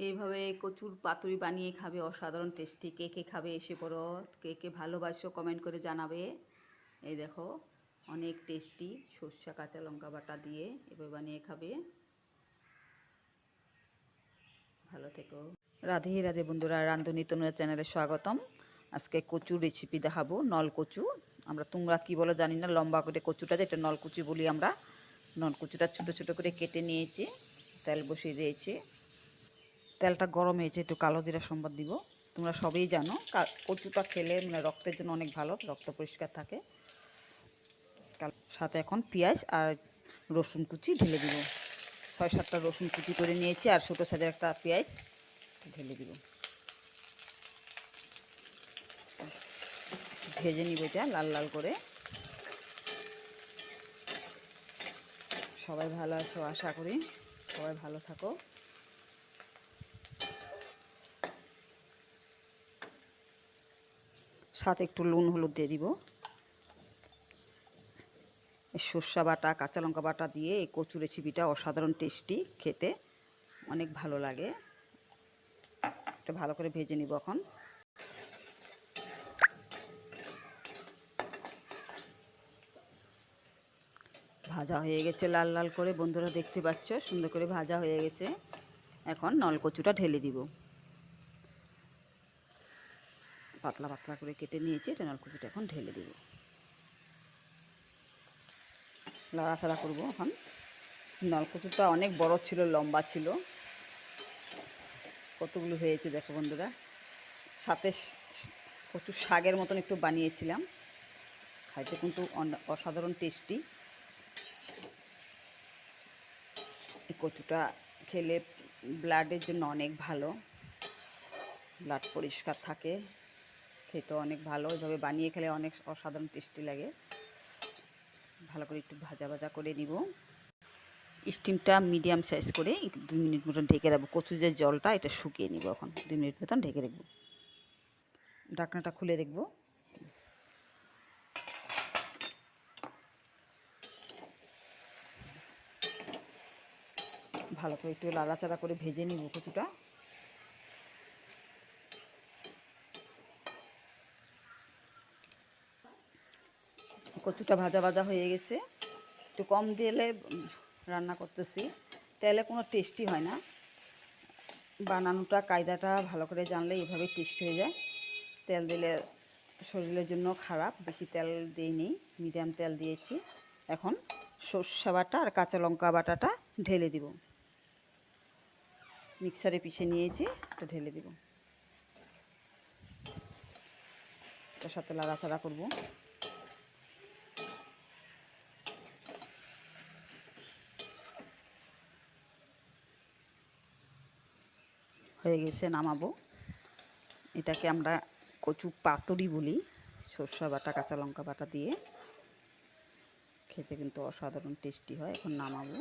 এইভাবে কচুর পাতুরি বানিয়ে খাবে, অসাধারণ টেস্টি কে কে খাবে এসে পড়ো, কে কে ভালোবাসো কমেন্ট করে জানাবে। এই দেখো, অনেক টেস্টি সর্ষা, কাঁচা লঙ্কা বাটা দিয়ে এভাবে বানিয়ে খাবে। ভালো থেকো। রাধে রাধে বন্ধুরা রান্ধুনি তনুরা চ্যানেলে স্বাগতম। আজকে কচুর রেসিপি দেখাবো, নলকচু। আমরা তোমরা কি বলো জানি না, লম্বা করে কচুটা যেটা নল কচু বলি আমরা। নল কচুটা ছোটো ছোটো করে কেটে নিয়েছি, তেল বসিয়ে দিয়েছি। তেলটা গরম হয়েছে, একটু কালো জিরা সম্বাদ দিব। তোমরা সবই জানো কচুটা খেলে মানে রক্তের জন্য অনেক ভালো, রক্ত পরিষ্কার থাকে। সাথে এখন পেঁয়াজ আর রসুন কুচি ঢেলে দিব। ছয় সাতটা রসুন কুচি করে নিয়েছি আর ছোটো সাইজের একটা পেঁয়াজ ঢেলে দিব। ভেজে নিব এটা লাল লাল করে। সবাই ভালো আছো আশা করি। সবাই ভালো থাকো। সাথে একটু নুন, হলুদ দিয়ে দিব। সর্ষা বাটা, কাঁচা লঙ্কা বাটা দিয়ে এই কচু রেসিপিটা অসাধারণ টেস্টি খেতে। অনেক ভালো লাগে। এটা ভালো করে ভেজে নিব এখন। ভাজা হয়ে গেছে লাল লাল করে। বন্ধুরা দেখতে পাচ্ছ, সুন্দর করে ভাজা হয়ে গেছে। এখন নলকচুটা ঢেলে দিব। পাতলা পাতলা করে কেটে নিয়েছি, এটা নলকুচিটা এখন ঢেলে দিব। লাড়াচাড়া করব এখন। নলকুচুটা অনেক বড় ছিল, লম্বা ছিল। কতগুলো হয়েছে দেখো বন্ধুরা। সাথে কচুর শাকের মতন একটু বানিয়েছিলাম। খাইতে কিন্তু অসাধারণ টেস্টি। এই কচুটা খেলে ব্লাডের জন্য অনেক ভালো। ব্লাড পরিষ্কার থাকে। খেতে অনেক ভালো। এভাবে বানিয়ে খেলে অনেক অসাধারণ টেস্টি লাগে। ভালো করে একটু ভাজা ভাজা করে নিব। স্টিমটা মিডিয়াম সাইজ করে দুই মিনিট মতন ঢেকে রাখব। কচু যে জলটা, এটা শুকিয়ে নিব এখন। দুই মিনিট মতন ঢেকে রাখব। ঢাকনাটা খুলে দেখব। ভালো করে একটু লাড়াচাড়া করে ভেজে নিব কচুটা। কচুটা ভাজা ভাজা হয়ে গেছে। একটু কম দিলে রান্না করতেছি। তেলে কোনো টেস্টি হয় না। বানানোটা, কায়দাটা ভালো করে জানলে এভাবে টেস্ট হয়ে যায়। তেল দিলে শরীরের জন্য খারাপ, বেশি তেল দিইনি, মিডিয়াম তেল দিয়েছি। এখন সর্ষা বাটা আর কাঁচা লঙ্কা বাটাটা ঢেলে দিব। মিক্সারে পিষে নিয়েছি এটা ঢেলে দিব। তার সাথে লাড়াচাড়া করব। হয়ে গেছে, নামাবো। এটাকে আমরা কচু পাতুরি বলি, সর্ষা বাটা, কাঁচা লঙ্কা বাটা দিয়ে। খেতে কিন্তু অসাধারণ টেস্টি হয়, এখন নামাবো।